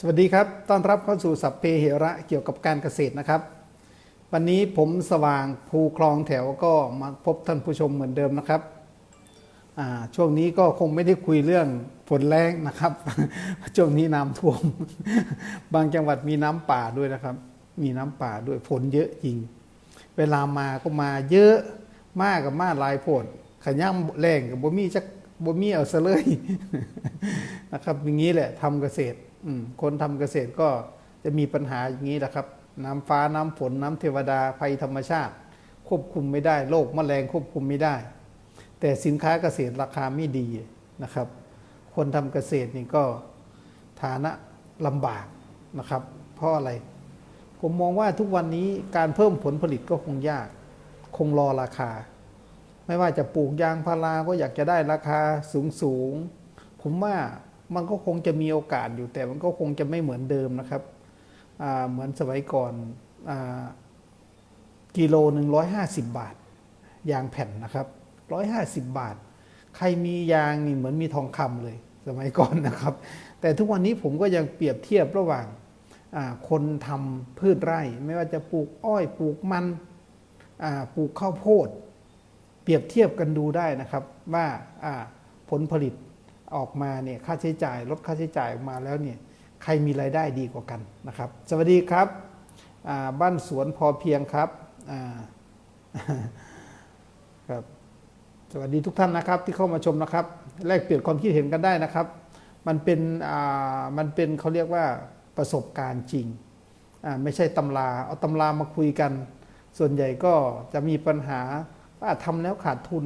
สวัสดีครับ ต้อนรับเข้าสู่สัพเพเหระเกี่ยวกับการเกษตรนะครับ วันนี้ผมสว่างภูคลองแถวก็มาพบท่านผู้ชมเหมือนเดิมนะครับ ช่วงนี้ก็คงไม่ได้คุยเรื่องฝนแรงนะครับ ช่วงนี้น้ำท่วม บางจังหวัดมีน้ำป่าด้วยนะครับ มีน้ำป่าด้วยฝนเยอะจริง เวลามาก็มาเยอะมากกับมาหลายโพดขย่ำแรงกับบ่มีจักบ่มีเอาซะเลยนะครับ อย่างนี้แหละทำเกษตร คนทำเกษตรก็จะมีปัญหาอย่างนี้แหละครับ น้ำฟ้าน้ำฝนน้ำเทวดาภัยธรรมชาติ ควบคุมไม่ได้โรคแมลงควบคุมไม่ได้ แต่สินค้าเกษตรราคาไม่ดีนะครับ คนทำเกษตรนี่ก็ฐานะลำบากนะครับ เพราะอะไร ผมมองว่าทุกวันนี้การเพิ่มผลผลิตก็คงยาก คงรอราคา ไม่ว่าจะปลูกยางพาราก็อยากจะได้ราคาสูงสูงๆผมว่า มันก็คงจะมีโอกาสอยู่แต่มันก็คงจะไม่เหมือนเดิมนะครับ เหมือนสมัยก่อนอกิโลหนึ่งร้อยห้าสิบบาท ยางแผ่นนะครับร้อยห้าสิบบาท ใครมียางนี่เหมือนมีทองคำเลย สมัยก่อนนะครับ แต่ทุกวันนี้ผมก็ยังเปรียบเทียบระหว่างคนทำพืชไร่ ไม่ว่าจะปลูกอ้อยปลูกมันปลูกข้าวโพด เปรียบเทียบกันดูได้นะครับว่าผลผลิต ออกมาเนี่ยค่าใช้จ่ายลดค่าใช้จ่ายออกมาแล้วเนี่ยใครมีรายได้ดีกว่ากันนะครับ สวัสดีครับบ้านสวนพอเพียงครับครับ สวัสดีทุกท่านนะครับที่เข้ามาชมนะครับ แลกเปลี่ยนความคิดเห็นกันได้นะครับ มันเป็นมันเป็นเขาเรียกว่าประสบการณ์จริงไม่ใช่ตำราเอาตำรามาคุยกัน ส่วนใหญ่ก็จะมีปัญหาว่าทำแล้วขาดทุน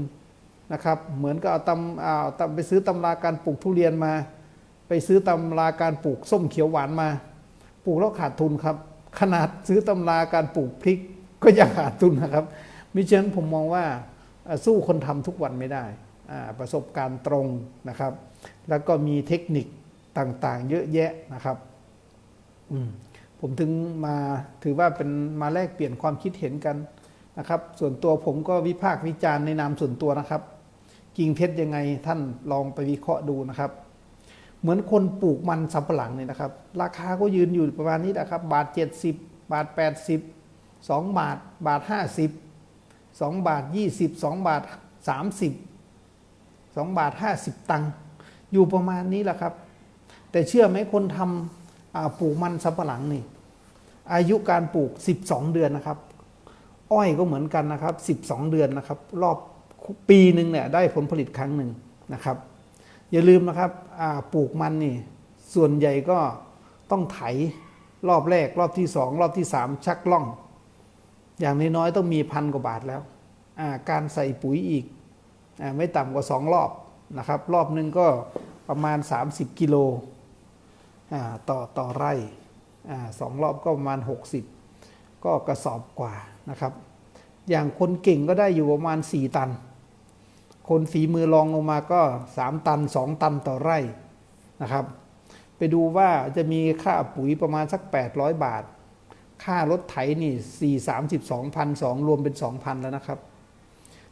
นะครับ เหมือนกับเอาตำเอาตำไปซื้อตำราการปลูกทุเรียนมา ไปซื้อตำราการปลูกส้มเขียวหวานมา ปลูกแล้วขาดทุนครับ ขนาดซื้อตำราการปลูกพริกก็ยังขาดทุนนะครับ มิฉะนั้นผมมองว่าสู้คนทำทุกวันไม่ได้ ประสบการณ์ตรงนะครับ แล้วก็มีเทคนิคต่างๆ เยอะแยะนะครับ ผมถึงมาถือว่าเป็นมาแลกเปลี่ยนความคิดเห็นกันนะครับ ส่วนตัวผมก็วิพากษ์วิจารณ์ในนามส่วนตัวนะครับ จริงเท็จยังไงท่านลองไปวิเคราะห์ดูนะครับ เหมือนคนปลูกมันสำปะหลังเนี่ยนะครับ ราคาก็ยืนอยู่ประมาณนี้นะครับ บาท 70 บาท 80 2 บาท บาท 50 2 บาท 20 2 บาท 30 2 บาท 50 ตังค์อยู่ประมาณนี้แหละครับ แต่เชื่อไหมคนทำปลูกมันสำปะหลังนี่อายุการปลูก 12 เดือนนะครับ อ้อยก็เหมือนกันนะครับ 12 เดือนนะครับ รอบ ปีหนึ่งเนี่ยได้ผลผลิตครั้งหนึ่งนะครับ อย่าลืมนะครับปลูกมันนี่ส่วนใหญ่ก็ต้องไถรอบแรกรอบที่สองรอบที่สามชักล่อง อย่างน้อยๆต้องมีพันกว่าบาทแล้วาการใส่ปุ๋ยอีกอไม่ต่ำกว่าสองรอบนะครับ รอบหนึ่งก็ประมาณ 30 กิโลต่อต่อไร่สองรอบก็ประมาณ 60 ก็กระสอบกว่านะครับ อย่างคนเก่งก็ได้อยู่ประมาณ 4 ตัน คนฝีมือรองลงมาก็ 3 ตัน 2 ตันต่อไร่นะครับ ไปดูว่าจะมีค่าปุ๋ยประมาณสัก 800 บาท ค่ารถไถนี่ 4 32พันสองรวมเป็น 2,000 แล้วนะครับ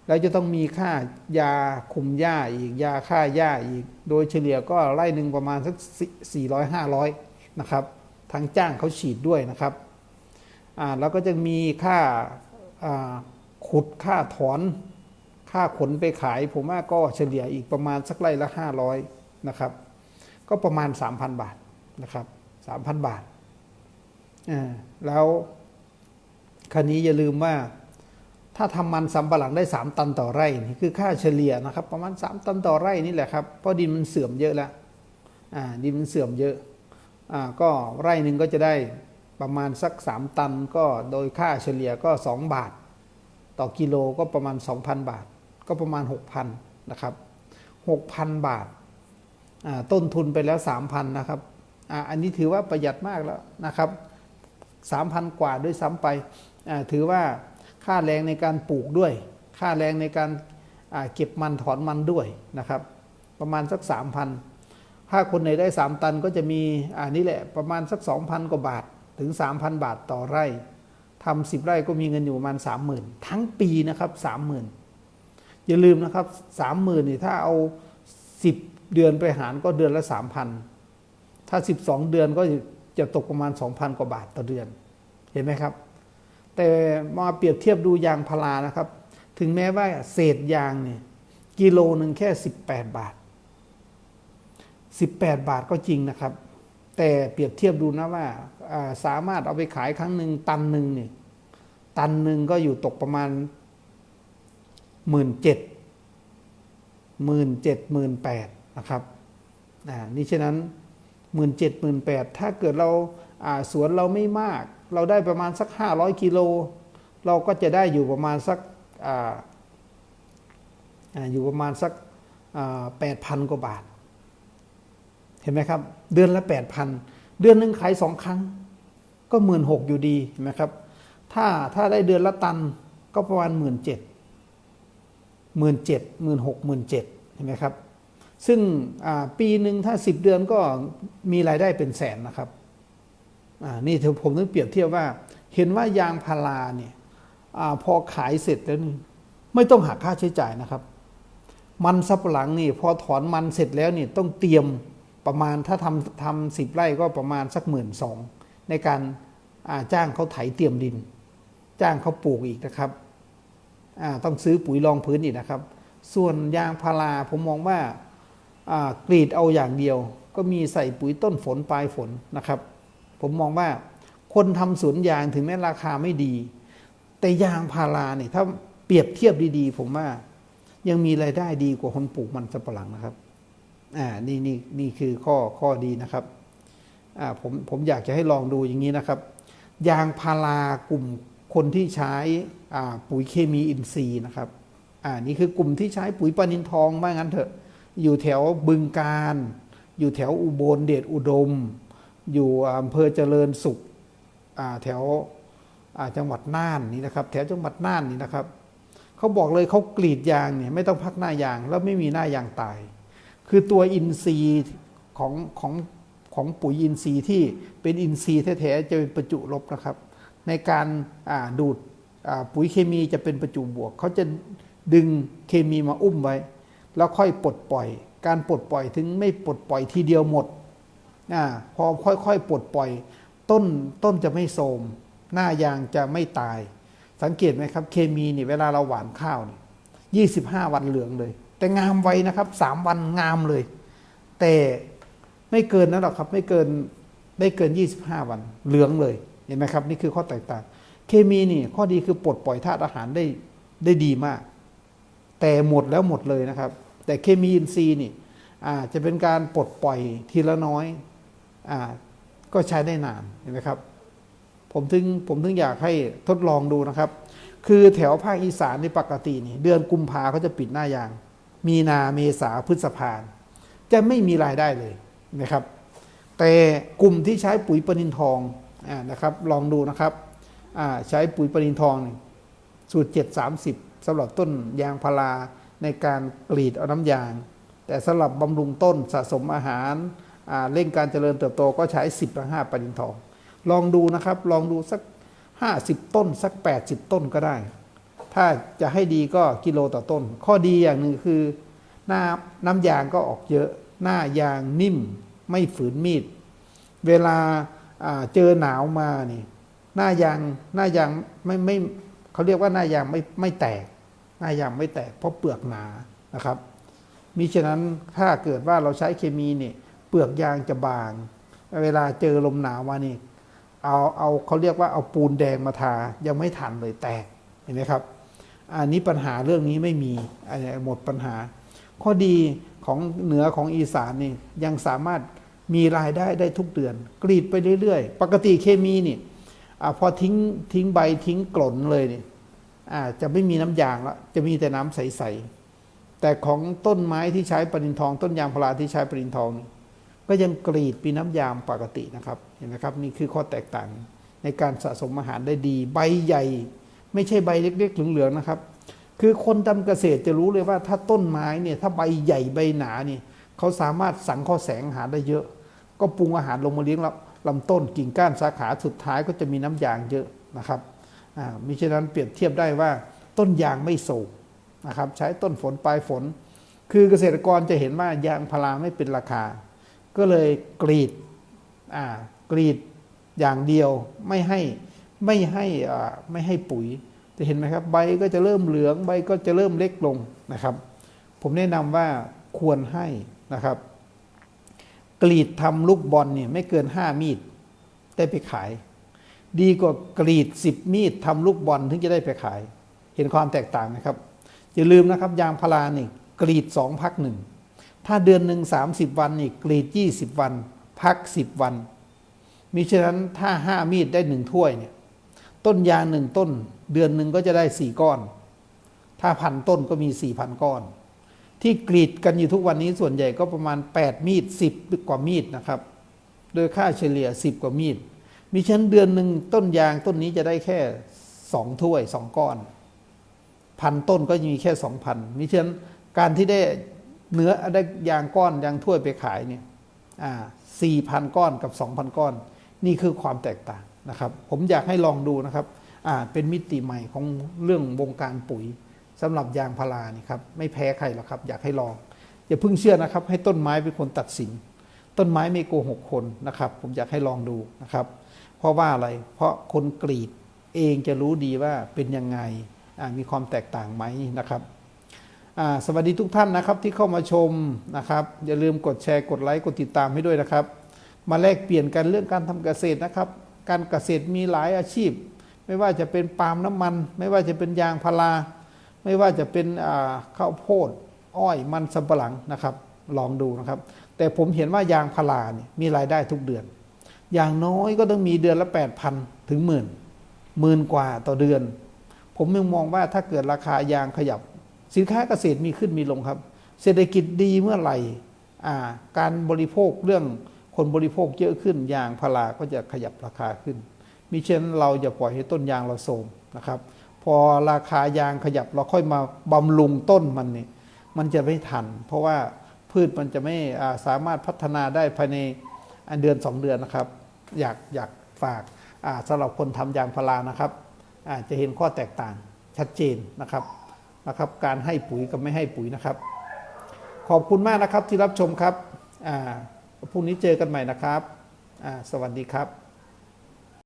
แล้วจะต้องมีค่ายาคุมหญ้าอีกยาฆ่าหญ้าอีก โดยเฉลี่ยก็ไร่หนึ่งประมาณสัก 400 500 นะครับทางจ้างเขาฉีดด้วยนะครับอ่าแล้วก็จะมีค่าขุดค่าถอน ค่าขนไปขายผมว่าก็เฉลี่ยอีกประมาณสักไร่ละ 500นะครับ ก็ประมาณ 3,000 บาทนะครับ 3,000 บาทอ่าแล้วคันนี้อย่าลืมว่าถ้าทำมันสำปะหลังได้ 3 ตันต่อไร่นี่คือค่าเฉลี่ยนะครับ ประมาณ 3 ตันต่อไร่นี่แหละครับเพราะดินมันเสื่อมเยอะแล้วอ่าดินมันเสื่อมเยอะอ่าก็ไร่หนึ่งก็จะได้ประมาณสัก 3 ตันก็โดยค่าเฉลี่ยก็ 2 บาท ต่อกิโลก็ประมาณ 2,000 บาท ก็ประมาณ 6,000นะครับ6,000 บาทต้นทุนไปแล้ว 3,000นะครับออันนี้ถือว่าประหยัดมากแล้วนะครับ3,000 กว่าด้วยซ้ำไปถือว่าค่าแรงในการปลูกด้วย ค่าแรงในการเก็บมันถอนมันด้วยนะครับ ประมาณสัก 3,000 ถ้าคนไหนได้ 3 ตันก็จะมีอ่านี่แหละประมาณสัก 2,000 กว่าบาทถึง 3,000 บาทต่อไร่ทำสิบไร่ก็มีเงินอยู่ประมาณ 30,000 ทั้งปีนะครับ 30,000 อย่าลืมนะครับ30,000นี่ถ้าเอา10เดือนไปหารก็เดือนละ3,000ถ้า12เดือนก็จะตกประมาณ2,000กว่าบาทต่อเดือนเห็นไหมครับ แต่มาเปรียบเทียบดูยางพารานะครับ ถึงแม้ว่าเศษยางเนี่ยกิโลหนึ่งแค่18บแปดบาท18บแปดบาทก็จริงนะครับ แต่เปรียบเทียบดูนะว่าอ่าสามารถเอาไปขายครั้งหนึ่งตันหนึ่งเนี่ยตันหนึ่งก็อยู่ตกประมาณ หมื่นเจ็ดหมื่นเจ็ดหมื่นแปดนะครับนี่ฉะนั้นหมื่นเจ็ดหมื่นแปดถ้าเกิดเราาสวนเราไม่มาก เราได้ประมาณสักห้าร้อยกิโล เราก็จะได้อยู่ประมาณสักออยู่ประมาณสักแปดพันกว่าบาท เห็นไหมครับ เดือนละแปดพันเดือนหนึ่งขายสองครั้ง ก็หมื่นหกอยู่ดีเห็นไหมครับ ถ้าถ้าได้เดือนละตันก็ประมาณหมื่นเจ็ด หมื่นเจ็ดหมื่นหกหมื่นเจ็ดเห็นไหมครับ ซึ่งปีหนึ่งถ้าสิบเดือนก็มีรายได้เป็นแสนนะครับอ่านี่ถือผมต้องเปรียบเทียบว่า เห็นว่ายางพาราเนี่ยอพอขายเสร็จแล้วนี่ไม่ต้องหักค่าใช้จ่ายนะครับ มันสับหลังนี่พอถอนมันเสร็จแล้วนี่ต้องเตรียมประมาณถ้าทำทำสิบไร่ก็ประมาณสักหมื่นสองในการาจ้างเขาไถเตรียมดิน จ้างเขาปลูกอีกนะครับ ต้องซื้อปุ๋ยรองพื้นอีกนะครับ ส่วนยางพาราผมมองว่ากรีดเอาอย่างเดียว ก็มีใส่ปุ๋ยต้นฝนปลายฝนนะครับ ผมมองว่าคนทำสวนยางถึงแม้ราคาไม่ดี แต่ยางพาราเนี่ยถ้าเปรียบเทียบดีๆ ผมว่ายังมีรายได้ดีกว่าคนปลูกมันสำปะหลังนะครับอ่านี่นี่นี่คือข้อข้อดีนะครับอ่าผมผมอยากจะให้ลองดูอย่างนี้นะครับ ยางพารากลุ่มคนที่ใช้ ปุ๋ยเคมีอินทรีย์นะครับอ่านี่คือกลุ่มที่ใช้ปุ๋ยปานินทองว่างั้นเถอะ อยู่แถวบึงการ อยู่แถวอุบลเดชอุดม อยู่อำเภอเจริญสุขแถวจังหวัดน่านนี่นะครับ แถวจังหวัดน่านนี่นะครับเขาบอกเลยเขากรีดยางเนี่ยไม่ต้องพักหน้ายางแล้วไม่มีหน้ายางตาย คือตัวอินทรีย์ของของของปุ๋ยอินทรีย์ที่เป็นอินทรีย์แท้ๆจะเป็นประจุลบนะครับ ในการดูด ปุ๋ยเคมีจะเป็นประจุบวก เขาจะดึงเคมีมาอุ้มไว้ แล้วค่อยปลดปล่อย การปลดปล่อยถึงไม่ปลดปล่อยทีเดียวหมดอพอค่อยๆปลดปล่อย ต้นต้นจะไม่โทมหน้ายางจะไม่ตาย สังเกตไหมครับ เคมีนี่เวลาเราหว่านข้าวนี่ยี่สิบห้าวันเหลืองเลย แต่งามไวนะครับสามวันงามเลย แต่ไม่เกินนั้นหรอกครับ ไม่เกินไม่เกินยี่สิบห้าวันเหลืองเลยเห็นไหมครับ นี่คือข้อแตกต่าง เคมีนี่ข้อดีคือปลดปล่อยธาตุอาหารได้ได้ดีมาก แต่หมดแล้วหมดเลยนะครับ แต่เคมีอินทรีย์นี่อาจะเป็นการปลดปล่อยทีละน้อยอ่าก็ใช้ได้นานเห็นไหมครับ ผมถึงผมถึงอยากให้ทดลองดูนะครับ คือแถวภาคอีสานในปกตินี่ เดือนกุมภาเขาจะปิดหน้ายาง มีนาเมษาพฤษภาจะไม่มีรายได้เลยนะครับ แต่กลุ่มที่ใช้ปุ๋ยปนินทองอนะครับ ลองดูนะครับ ใช้ปุ๋ยปนินทองสูตร 7 30สำหรับต้นยางพาราในการกรีดเอาน้ำยาง แต่สำหรับบำรุงต้นสะสมอาหารเร่งการเจริญเติบโตก็ใช้ 10ละ5ปนินทอง ลองดูนะครับลองดูสัก 50 ต้น สัก 80 ต้นก็ได้ ถ้าจะให้ดีก็กิโลต่อต้น ข้อดีอย่างหนึ่งคือหน้าน้ำยางก็ออกเยอะ หน้ายางนิ่มไม่ฝืนมีด เวลาอ่าเจอหนาวมานี่ หน้ายางหน้ายางไม่ไม่เขาเรียกว่าหน้ายางไม่ไม่แตก หน้ายางไม่แตกเพราะเปลือกหนานะครับมิฉะนั้นถ้าเกิดว่าเราใช้เคมีเนี่ยเปลือกยางจะบาง เวลาเจอลมหนาวมานี่เอาเอาเขาเรียกว่าเอาปูนแดงมาทายังไม่ทันเลยแตกเห็นไหมครับ อันนี้ปัญหาเรื่องนี้ไม่มีอันนี้หมดปัญหา ข้อดีของเหนือของอีสานนี่ยังสามารถมีรายได้ได้ทุกเดือน กรีดไปเรื่อยๆ ปกติเคมีนี่ อพอทิ้งทิ้งใบทิ้งกลนเลยนี่อาจะไม่มีน้ำยางแล้วจะมีแต่น้ำใสๆแต่ของต้นไม้ที่ใช้ปรินทอง ต้นยางพาราที่ใช้ปรินทองนี่ก็ยังกรีดปีน้ำยางปกตินะครับเห็นไหมครับนี่คือข้อแตกต่างในการสะสมอาหารได้ดี ใบใหญ่ ไม่ใช่ใบเล็ก ๆ เหลืองๆนะครับ คือคนทำเกษตรจะรู้เลยว่าถ้าต้นไม้เนี่ยถ้าใบใหญ่ใบหนาเนี่ยเขาสามารถสังเคราะห์แสงอาหารได้เยอะ ก็ปรุงอาหารลงมาเลี้ยงลำ ลำต้นกิ่งก้านสาขาสุดท้ายก็จะมีน้ำยางเยอะนะครับอ่ามิฉะนั้นเปรียบเทียบได้ว่าต้นยางไม่โศกนะครับใช้ต้นฝนปลายฝน คือเกษตรกรจะเห็นว่ายางพาราไม่เป็นราคา ก็เลยกรีดอ่ากรีดอย่างเดียวไม่ให้ไม่ให้อ่าไม่ให้ปุ๋ยจะเห็นไหมครับใบก็จะเริ่มเหลืองใบก็จะเริ่มเล็กลงนะครับ ผมแนะนำว่าควรให้นะครับ กรีดทำลูกบอลเนี่ยไม่เกิน5มีดได้ไปขาย ดีกว่ากรีด10มีดทำลูกบอลถึงจะได้ไปขาย เห็นความแตกต่างไหมครับอย่าลืมนะครับยางพารานี่กรีด2พักหนึ่งถ้าเดือนหนึ่ง30วันนี่กรีด20วัน พัก10วันมิฉะนั้นถ้า5มีดได้หนึ่งถ้วยเนี่ยต้นยางหนึ่งต้น เดือนหนึ่งก็จะได้4ก้อน ถ้าพันต้นก็มี4,000ก้อน ที่กรีดกันอยู่ทุกวันนี้ส่วนใหญ่ก็ประมาณ 8 มีด 10 กว่ามีดนะครับ โดยค่าเฉลี่ย 10 กว่ามีดมิฉะนั้นเดือนหนึ่งต้นยางต้นนี้จะได้แค่ 2 ถ้วย 2 ก้อน พันต้นก็มีแค่ 2,000มิฉะนั้นการที่ได้เนื้อได้ยางก้อนยางถ้วยไปขายเนี่ยอ่า4,000ก้อนกับ 2,000 ก้อน นี่คือความแตกต่างนะครับ ผมอยากให้ลองดูนะครับอ่าเป็นมิติใหม่ของเรื่องวงการปุ๋ย สำหรับยางพารานี่ครับไม่แพ้ใครหรอกครับ อยากให้ลอง อย่าเพิ่งเชื่อนะครับ ให้ต้นไม้เป็นคนตัดสิน ต้นไม้ไม่โกหกคนนะครับ ผมอยากให้ลองดูนะครับ เพราะว่าอะไรเพราะคนกรีดเองจะรู้ดีว่าเป็นยังไงมีความแตกต่างไหมนะครับสวัสดีทุกท่านนะครับที่เข้ามาชมนะครับ อย่าลืมกดแชร์กดไลค์กดติดตามให้ด้วยนะครับ มาแลกเปลี่ยนกันเรื่องการทำเกษตรนะครับ การเกษตรมีหลายอาชีพ ไม่ว่าจะเป็นปาล์มน้ำมัน ไม่ว่าจะเป็นยางพารา ไม่ว่าจะเป็นข้าวโพดอ้อยมันสำปะหลังนะครับ ลองดูนะครับ แต่ผมเห็นว่ายางพาราเนี่ยมีรายได้ทุกเดือน อย่างน้อยก็ต้องมีเดือนละ 8,000 ถึงหมื่นหมื่นกว่าต่อเดือน ผมยังมองว่าถ้าเกิดราคายางขยับ สินค้าเกษตรมีขึ้นมีลงครับ เศรษฐกิจดีเมื่อไหร่การบริโภคเรื่องคนบริโภคเยอะขึ้นยางพาราก็จะขยับราคาขึ้นมิเช่นเราอย่าปล่อยให้ต้นยางเราโทรมนะครับ อราคายางขยับเราค่อยมาบำรุงต้นมันเนี่ยมันจะไม่ทัน เพราะว่าพืชมันจะไม่าสามารถพัฒนาได้ภายในเดือนสองเดือนนะครับ อยากอยากฝากาสำหรับคนทำยางพารานะครับอาจะเห็นข้อแตกต่างชัดเจนนะครับนะครับ การให้ปุ๋ยกับไม่ให้ปุ๋ยนะครับ ขอบคุณมากนะครับที่รับชมครับพรุ่งนี้เจอกันใหม่นะครับ สวัสดีครับ